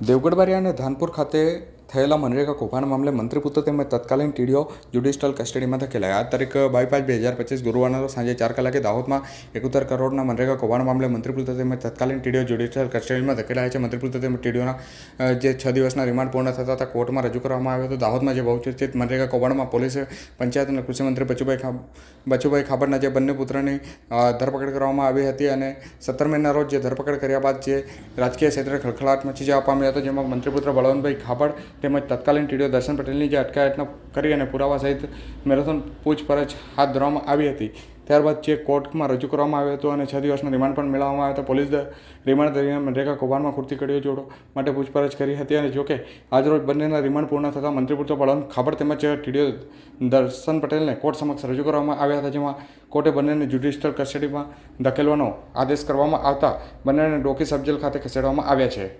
દેવગઢ બારિયા અને ધાનપુર ખાતે થયેલા મનરેગા કૌભાંડ મામલે મંત્રીપુત્ર તેમજ તત્કાલીન ટીડીઓ જ્યુડિશિયલ કસ્ટડીમાં ધકેલાયા. આ તારીખ બાવીસ પાંચ બે હજાર પચીસ ગુરુવારના સાંજે ચાર કલાકે દાહોદમાં એકોતેર કરોડના મનરેગા કૌભાંડ મામલે મંત્રીપુત્ર તેમજ તત્કાલીન ટીડીઓ જ્યુડિશિયલ કસ્ટડીમાં ધકેલાયા છે. મંત્રીપુત્ર તેમજ ટીડીઓના જે છ દિવસના રિમાન્ડ પૂર્ણ થતા હતા, કોર્ટમાં રજૂ કરવામાં આવ્યો હતો. દાહોદમાં જે બહુચર્ચિત મનરેગા કૌભાંડમાં પોલીસે પંચાયત અને કૃષિમંત્રી બચુભાઈ ખાબ બચુભાઈ ખાબડના જે બંને પુત્રની ધરપકડ કરવામાં આવી હતી અને સત્તર મેના રોજ જે ધરપકડ કર્યા બાદ જે રાજકીય ક્ષેત્રે ખળખળાટ મચી જવા પામ્યો હતો, જેમાં મંત્રીપુત્ર બળવંતભાઈ ખાબડ તેમજ તત્કાલીન ટીડીઓ દર્શન પટેલની જે અટકાયતનો કરી અને પુરાવા સહિત મેરેથોન પૂછપરછ હાથ ધરવામાં આવી હતી. ત્યારબાદ જે કોર્ટમાં રજૂ કરવામાં આવ્યો હતો અને છ દિવસનો રિમાન્ડ પણ મેળવવામાં આવ્યો હતો. પોલીસ રિમાન્ડ દરમિયાન મનરેગા કૌભાંડમાં ખૂટતી કડીઓ જોડો માટે પૂછપરછ કરી હતી અને જોકે આજરોજ બંનેના રિમાન્ડ પૂર્ણ થતાં મંત્રીપુત્ર બળવંત ખબર તેમજ ટીડીઓ દર્શન પટેલને કોર્ટ સમક્ષ રજૂ કરવામાં આવ્યા હતા, જેમાં કોર્ટે બંનેને જ્યુડિશિયલ કસ્ટડીમાં ધકેલવાનો આદેશ કરવામાં આવતા બંનેને ડોકી સબજેલ ખાતે ખસેડવામાં આવ્યા છે.